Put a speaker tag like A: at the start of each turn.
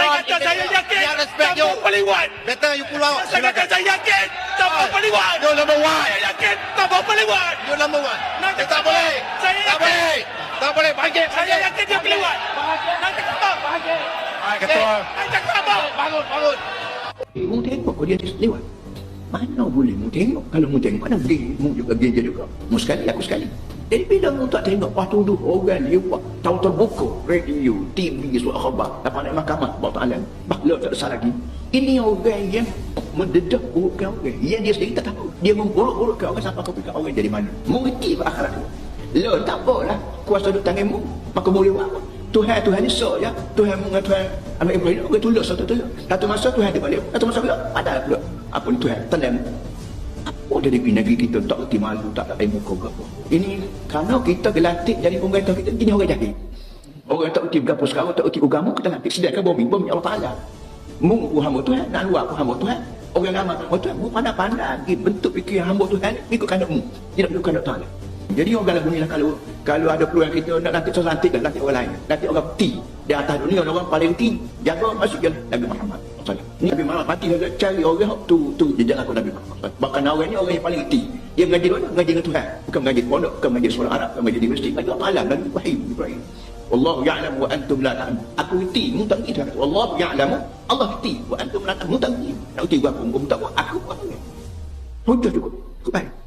A: Saya kata saya yakin
B: Yang respect you.
A: Tanpa peliwan
B: Better you pull out.
A: Saya kata saya yakin Tanpa peliwan
B: You number one.
A: Saya yakin Tanpa peliwan
B: You number one.
A: Nanti
B: tak boleh.
A: Saya
B: Tak
A: yakin.
B: boleh. Tak boleh. Bangkit.
A: Saya yakin dia peliwan Nanti kata
B: Hai, ketua.
A: Nanti kata
B: Bangun, bangun.
C: Mu tengok kau dia atas lewat. Mana boleh mu tengok? Kalau mu tengok, mana geng mu juga geng je juga. Mu sekali, aku sekali. Jadi bila mu tak tengok, wah tuduh orang dia buat tahu terbuka, radio, TV, surat khabar, dapat naik mahkamah, bawa ta'alam. Bahala tak besar lagi. Ini orang yang mendedah burukkan orang. Yang dia sendiri tak tahu. Dia memburuk-burukkan orang sampai kau fikir orang jadi mana. Mu reti ke akhirat tu. Lo tak apalah. Kuasa duduk tanganmu. Maka boleh buat apa? Tuhan Tuhan sok ya. Tuhan mengat Tuhan anak Ibrahim orang tulus satu tulus. Satu masa Tuhan dia balik. Satu masa pula ada pula. Apa ni Tuhan? Tenang. Apa dari negeri kita tak reti malu, tak ada muka ke apa. Ini kerana kita gelantik jadi pemerintah kita, ini orang jahil. Orang tak reti berapa sekarang, tak reti agama, kita lantik. Sediakan bumi, bumi Allah Ta'ala. Mu hamba Tuhan, nak luar aku hamba Tuhan. Orang ramai hamba Tuhan, mu pandai-pandai bentuk fikir hamba Tuhan ikut kandak mu. Tidak ikut kandak Ta'ala. Jadi orang lagu ni lah kalau kalau ada peluang kita nak lantik seorang lantik kan lantik orang lain. Lantik orang ti di atas dunia orang paling ti jaga masuk je Nabi Muhammad. Ni Nabi Muhammad mati dia cari orang tu tu jejak aku Nabi Muhammad. Bahkan orang ni orang yang paling ti. Dia mengaji mana? Mengaji dengan Tuhan. Bukan mengaji pondok, bukan mengaji surah Arab, bukan mengaji di masjid. Mengaji Allah Ta'ala, Nabi Ibrahim. Ibrahim. Allah ya'lamu wa antum la ta'lamun. Aku ti, tak Tuhan. Allah ya'lamu, Allah ti wa antum la ta'lamun. Mu tak ti. Nak ti aku, mu tak aku. Aku. Hujah cukup.